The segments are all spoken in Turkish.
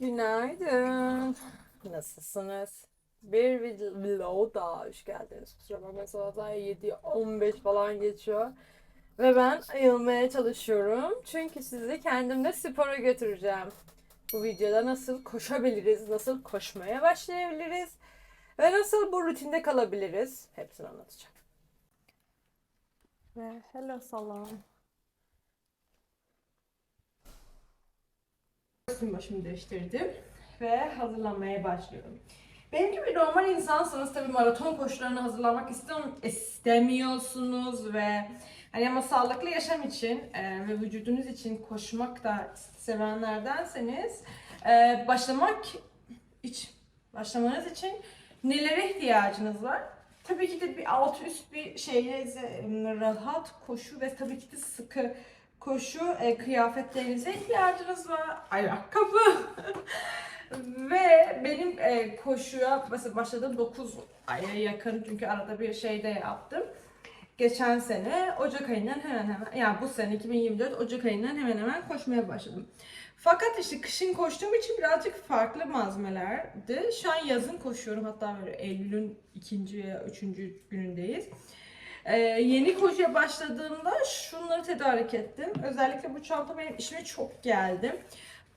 Günaydın. Nasılsınız? Bir vlog daha hoş geldiniz. Kusura bakmayın saat 7.15 falan geçiyor. Ve ben ayılmaya çalışıyorum. Çünkü sizi kendimle spora götüreceğim. Bu videoda nasıl koşabiliriz, nasıl koşmaya başlayabiliriz ve nasıl bu rutinde kalabiliriz hepsini anlatacağım. Ve hello salam. Üstüm başımı değiştirdim ve hazırlanmaya başlıyorum. Benim gibi normal insansanız tabii maraton koşularına hazırlanmak istem istemiyorsunuz ve hani ama sağlıklı yaşam için e, ve vücudunuz için koşmak da sevenlerdenseniz e, başlamak için başlamanız için nelere ihtiyacınız var? Tabii ki de bir alt üst bir şeyinize rahat koşu ve tabii ki de sıkı koşu e, kıyafetlerinize ihtiyacınız var. Ayakkabı. Ve benim e, koşuya mesela başladığım 9 aya yakın çünkü arada bir şey de yaptım. Geçen sene Ocak ayından hemen hemen yani bu sene 2024 Ocak ayından hemen hemen koşmaya başladım. Fakat işte kışın koştuğum için birazcık farklı malzemelerdi. Şu an yazın koşuyorum hatta böyle Eylül'ün ikinci ya üçüncü günündeyiz. Ee, yeni koşuya başladığımda şunları tedarik ettim. Özellikle bu çanta benim işime çok geldi.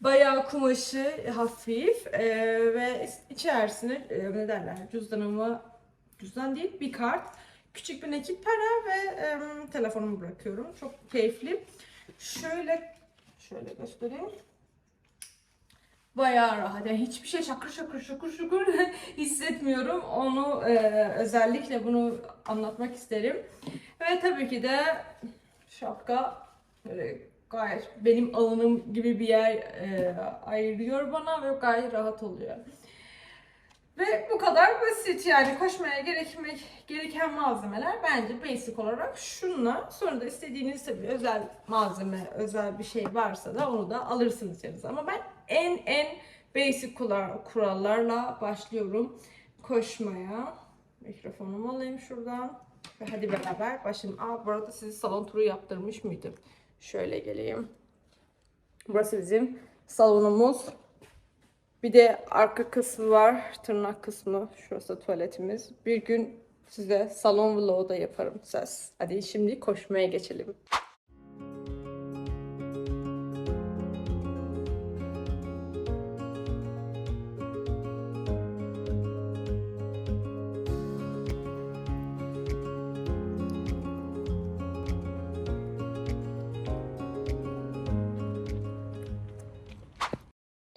Bayağı kumaşı hafif e, ve içerisine e, ne derler cüzdanımı cüzdan değil bir kart küçük bir nakit para ve e, telefonumu bırakıyorum. Çok keyifli. Şöyle şöyle göstereyim. Bayağı rahat. Yani hiçbir şey şakır şakır şakır şakır hissetmiyorum. Onu e, özellikle bunu anlatmak isterim. Ve tabii ki de şapka böyle gayet benim alanım gibi bir yer e, ayırıyor bana ve gayet rahat oluyor. Ve bu kadar basit yani koşmaya gerekmek gereken malzemeler bence basic olarak şunla. Sonra da istediğiniz tabii özel malzeme, özel bir şey varsa da onu da alırsınız yanınıza. Ama ben en en basic kural- kurallarla başlıyorum koşmaya. Mikrofonumu alayım şuradan. Ve hadi beraber başlayalım. Aa bu arada sizi salon turu yaptırmış mıydım? Şöyle geleyim. Burası bizim salonumuz. Bir de arka kısmı var. Tırnak kısmı. Şurası tuvaletimiz. Bir gün size salon vlogu da yaparım söz. Hadi şimdi koşmaya geçelim.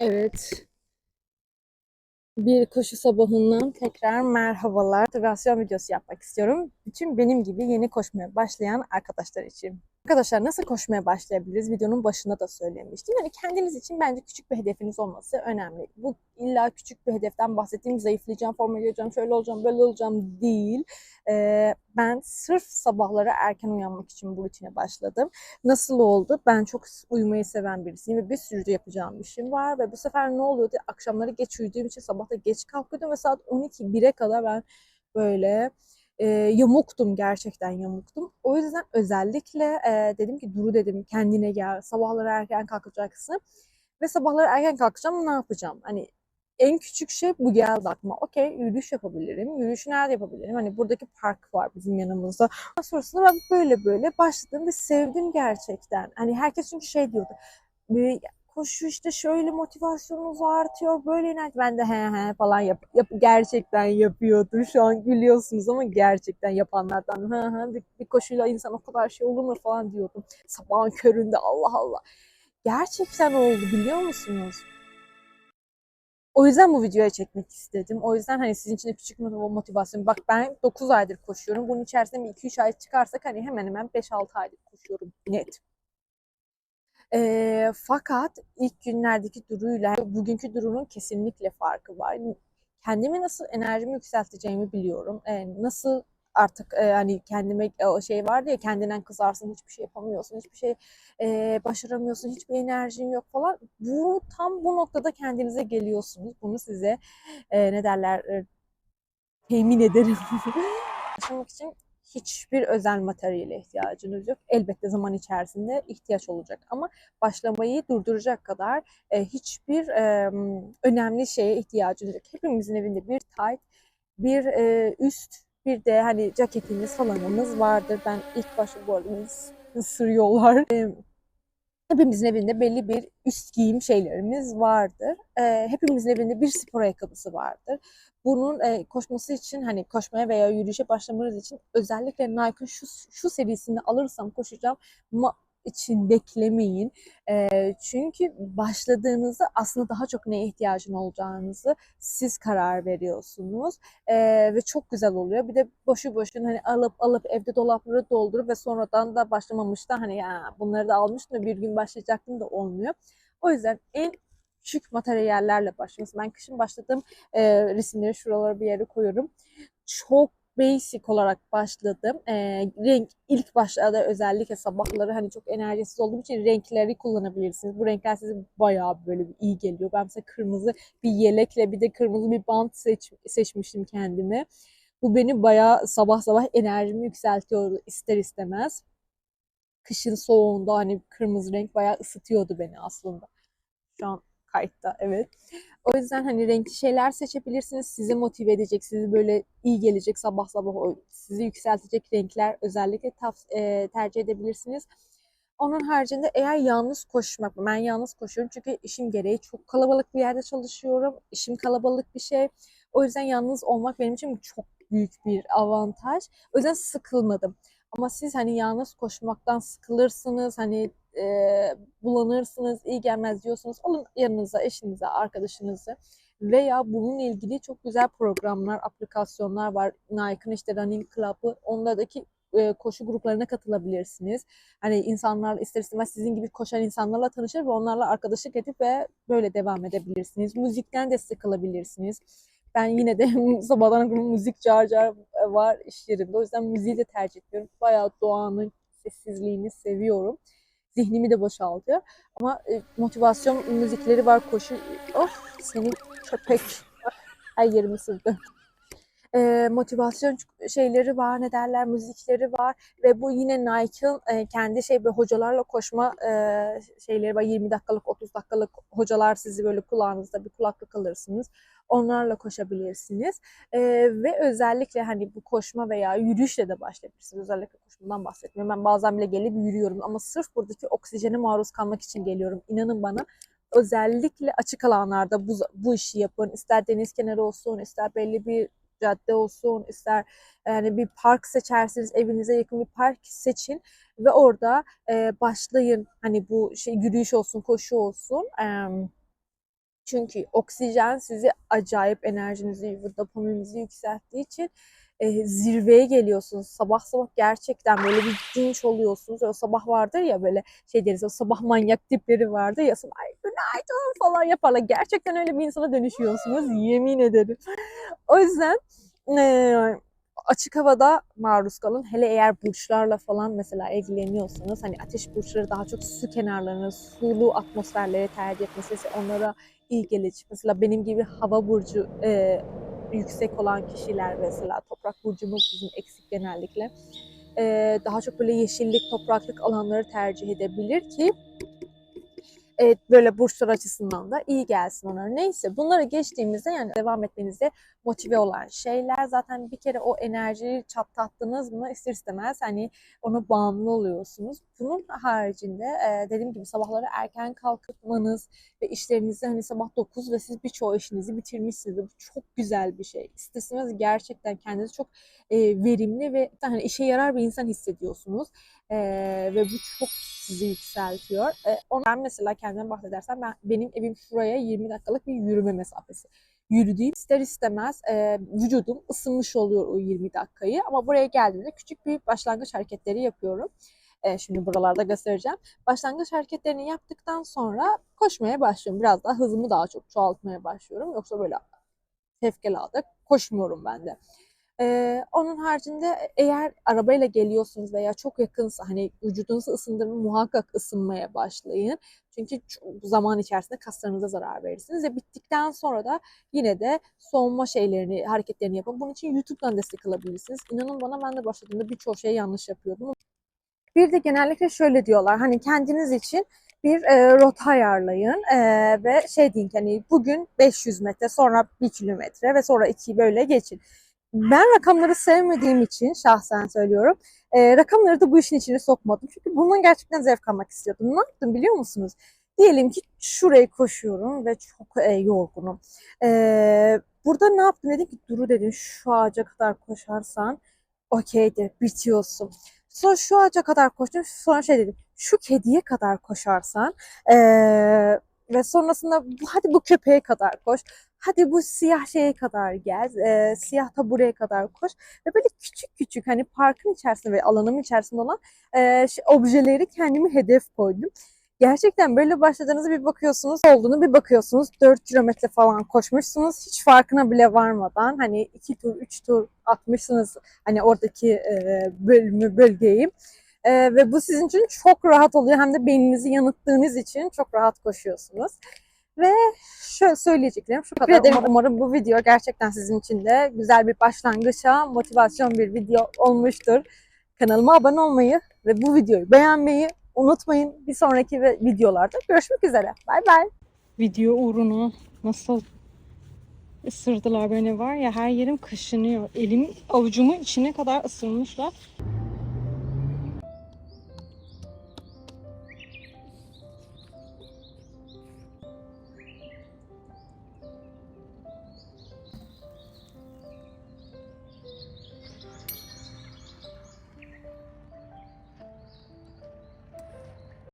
Evet. Bir koşu sabahından tekrar merhabalar. Motivasyon videosu yapmak istiyorum. Bütün benim gibi yeni koşmaya başlayan arkadaşlar için. Arkadaşlar nasıl koşmaya başlayabiliriz? Videonun başında da söylemiştim. Yani kendiniz için bence küçük bir hedefiniz olması önemli. Bu illa küçük bir hedeften bahsettiğim zayıflayacağım, forma gireceğim, şöyle olacağım, böyle olacağım değil. Ee, ben sırf sabahları erken uyanmak için bu rutine başladım. Nasıl oldu? Ben çok uyumayı seven birisiyim ve bir sürü de yapacağım işim var ve bu sefer ne oluyordu? Akşamları geç uyuduğum için sabah da geç kalkıyordum ve saat 12-1'e kadar ben böyle e, yamuktum gerçekten yamuktum. O yüzden özellikle e, dedim ki Duru dedim kendine gel sabahları erken kalkacaksın ve sabahları erken kalkacağım ne yapacağım? Hani en küçük şey bu geldi aklıma. Okey yürüyüş yapabilirim. Yürüyüşü nerede yapabilirim? Hani buradaki park var bizim yanımızda. Sonrasında ben böyle böyle başladım ve sevdim gerçekten. Hani herkes çünkü şey diyordu. "Böyle Koşu işte şöyle motivasyonunuz artıyor, böyle enerji. Ben de he he falan yap, yap gerçekten yapıyordum. Şu an gülüyorsunuz ama gerçekten yapanlardan he he bir, bir koşuyla insan o kadar şey olur mu falan diyordum. Sabahın köründe Allah Allah. Gerçekten oldu biliyor musunuz? O yüzden bu videoya çekmek istedim. O yüzden hani sizin için de küçük motivasyon. Bak ben 9 aydır koşuyorum. Bunun içerisinde bir 2-3 ay çıkarsak hani hemen hemen 5-6 aydır koşuyorum net. Ee, fakat ilk günlerdeki Duru'yla bugünkü Duru'nun kesinlikle farkı var. Kendimi nasıl enerjimi yükselteceğimi biliyorum. Ee, nasıl artık e, hani kendime e, o şey vardı ya kendinden kızarsın hiçbir şey yapamıyorsun hiçbir şey e, başaramıyorsun hiçbir enerjin yok falan bu tam bu noktada kendinize geliyorsunuz bunu size e, ne derler e, temin ederim yaşamak için hiçbir özel materyale ihtiyacınız yok. Elbette zaman içerisinde ihtiyaç olacak ama başlamayı durduracak kadar e, hiçbir e, önemli şeye ihtiyacınız yok. Hepimizin evinde bir tight, bir e, üst, bir de hani ceketimiz falanımız vardır. Ben ilk başta bu arada. E, hepimizin evinde belli bir üst giyim şeylerimiz vardır. E, hepimizin evinde bir spor ayakkabısı vardır bunun e, koşması için hani koşmaya veya yürüyüşe başlamanız için özellikle Nike'ın şu, şu serisini alırsam koşacağım ma için beklemeyin. E, çünkü başladığınızda aslında daha çok neye ihtiyacın olacağınızı siz karar veriyorsunuz. E, ve çok güzel oluyor. Bir de boşu boşuna hani alıp alıp evde dolapları doldurup ve sonradan da başlamamışta hani ya bunları da almıştım da bir gün başlayacaktım da olmuyor. O yüzden en küçük materyallerle başlaması. Ben kışın başladığım e, resimleri şuralara bir yere koyuyorum. Çok basic olarak başladım. E, renk ilk başlarda özellikle sabahları hani çok enerjisiz olduğum için renkleri kullanabilirsiniz. Bu renkler size bayağı böyle bir iyi geliyor. Ben mesela kırmızı bir yelekle bir de kırmızı bir bant seç, seçmiştim kendime. Bu beni bayağı sabah sabah enerjimi yükseltiyordu ister istemez. Kışın soğuğunda hani kırmızı renk bayağı ısıtıyordu beni aslında. Şu an kayıtta evet. O yüzden hani renkli şeyler seçebilirsiniz. Sizi motive edecek, sizi böyle iyi gelecek sabah sabah sizi yükseltecek renkler özellikle e, tercih edebilirsiniz. Onun haricinde eğer yalnız koşmak, ben yalnız koşuyorum çünkü işim gereği çok kalabalık bir yerde çalışıyorum. İşim kalabalık bir şey. O yüzden yalnız olmak benim için çok büyük bir avantaj. O yüzden sıkılmadım. Ama siz hani yalnız koşmaktan sıkılırsınız. Hani e, bulanırsınız, iyi gelmez diyorsunuz. Alın yanınıza eşinize, arkadaşınızı veya bununla ilgili çok güzel programlar, aplikasyonlar var. Nike'ın işte Running Club'ı, ondaki e, koşu gruplarına katılabilirsiniz. Hani insanlar ister istemez sizin gibi koşan insanlarla tanışır ve onlarla arkadaşlık edip ve böyle devam edebilirsiniz. Müzikten destek alabilirsiniz. Ben yine de sabahdan müzik car car var iş yerinde. O yüzden müziği de tercih ediyorum. Bayağı doğanın sessizliğini seviyorum zihnimi de boşaltıyor. Ama e, motivasyon müzikleri var koşu. Oh senin köpek. Her yerimi ısırdı. E, motivasyon şeyleri var, ne derler, müzikleri var ve bu yine Nike'ın e, kendi şey böyle hocalarla koşma e, şeyleri var. 20 dakikalık, 30 dakikalık hocalar sizi böyle kulağınızda bir kulaklık alırsınız. Onlarla koşabilirsiniz. E, ve özellikle hani bu koşma veya yürüyüşle de başlayabilirsiniz. Özellikle koşmadan bahsetmiyorum. Ben bazen bile gelip yürüyorum ama sırf buradaki oksijene maruz kalmak için geliyorum. İnanın bana özellikle açık alanlarda bu, bu işi yapın. İster deniz kenarı olsun, ister belli bir cadde olsun, ister yani bir park seçersiniz, evinize yakın bir park seçin ve orada e, başlayın. Hani bu şey yürüyüş olsun, koşu olsun. E, çünkü oksijen sizi acayip enerjinizi, dopamininizi yükselttiği için e, zirveye geliyorsunuz. Sabah sabah gerçekten böyle bir dinç oluyorsunuz. O sabah vardır ya böyle şey deriz o sabah manyak tipleri vardır ya sabah ay günaydın falan yaparlar. Gerçekten öyle bir insana dönüşüyorsunuz. Yemin ederim. O yüzden e, açık havada maruz kalın. Hele eğer burçlarla falan mesela ilgileniyorsanız hani ateş burçları daha çok su kenarlarını, sulu atmosferleri tercih etmesi onlara iyi gelecek. Mesela benim gibi hava burcu e, yüksek olan kişiler mesela toprak burcumuz bizim eksik genellikle. E, daha çok böyle yeşillik, topraklık alanları tercih edebilir ki Evet, böyle burçlar açısından da iyi gelsin onlara. Neyse bunları geçtiğimizde yani devam etmenize motive olan şeyler zaten bir kere o enerjiyi çatlattınız mı ister istemez hani ona bağımlı oluyorsunuz. Bunun haricinde e, dediğim gibi sabahları erken kalkmanız ve işlerinizi hani sabah 9 ve siz birçoğu işinizi bitirmişsiniz. Bu çok güzel bir şey. İsterseniz gerçekten kendinizi çok e, verimli ve hani işe yarar bir insan hissediyorsunuz. E, ve bu çok sizi yükseltiyor. E, onu ben mesela kendimden bahsedersem ben, benim evim şuraya 20 dakikalık bir yürüme mesafesi. Yürüdüğüm ister istemez e, vücudum ısınmış oluyor o 20 dakikayı ama buraya geldiğimde küçük bir başlangıç hareketleri yapıyorum. E, şimdi buralarda göstereceğim. Başlangıç hareketlerini yaptıktan sonra koşmaya başlıyorum. Biraz daha hızımı daha çok çoğaltmaya başlıyorum. Yoksa böyle tefkelada koşmuyorum ben de. Ee, onun haricinde eğer arabayla geliyorsunuz veya çok yakınsa hani vücudunuzu ısındırma muhakkak ısınmaya başlayın. Çünkü bu zaman içerisinde kaslarınıza zarar verirsiniz ve bittikten sonra da yine de soğuma şeylerini, hareketlerini yapın. Bunun için YouTube'dan destek alabilirsiniz. İnanın bana ben de başladığımda birçok şey yanlış yapıyordum. Bir de genellikle şöyle diyorlar hani kendiniz için bir e, rota ayarlayın e, ve şey deyin hani bugün 500 metre sonra 1 kilometre ve sonra 2 böyle geçin. Ben rakamları sevmediğim için şahsen söylüyorum. e, rakamları da bu işin içine sokmadım. Çünkü bundan gerçekten zevk almak istiyordum. Ne yaptım biliyor musunuz? Diyelim ki şurayı koşuyorum ve çok e, yorgunum. E, burada ne yaptım? Dedim ki Duru dedim şu ağaca kadar koşarsan okeydir bitiyorsun. Sonra şu ağaca kadar koştum. Sonra şey dedim. Şu kediye kadar koşarsan eee, ve sonrasında hadi bu köpeğe kadar koş. Hadi bu siyah şeye kadar gel. eee, siyah tabureye kadar koş. Ve böyle küçük küçük hani parkın içerisinde ve alanım içerisinde olan şey- objeleri kendime hedef koydum. Gerçekten böyle başladığınızda bir bakıyorsunuz olduğunu bir bakıyorsunuz 4 kilometre falan koşmuşsunuz hiç farkına bile varmadan hani 2 tur 3 tur atmışsınız hani oradaki e, bölümü bölgeyi E, ve bu sizin için çok rahat oluyor hem de beyninizi yanıttığınız için çok rahat koşuyorsunuz. Ve şöyle söyleyeceklerim şu kadar. Ederim. Umarım bu video gerçekten sizin için de güzel bir başlangıça motivasyon bir video olmuştur. Kanalıma abone olmayı ve bu videoyu beğenmeyi unutmayın. Bir sonraki videolarda görüşmek üzere. Bay bay. Video uğruna nasıl ısırdılar beni var ya her yerim kaşınıyor. Elim avucumun içine kadar ısırmışlar.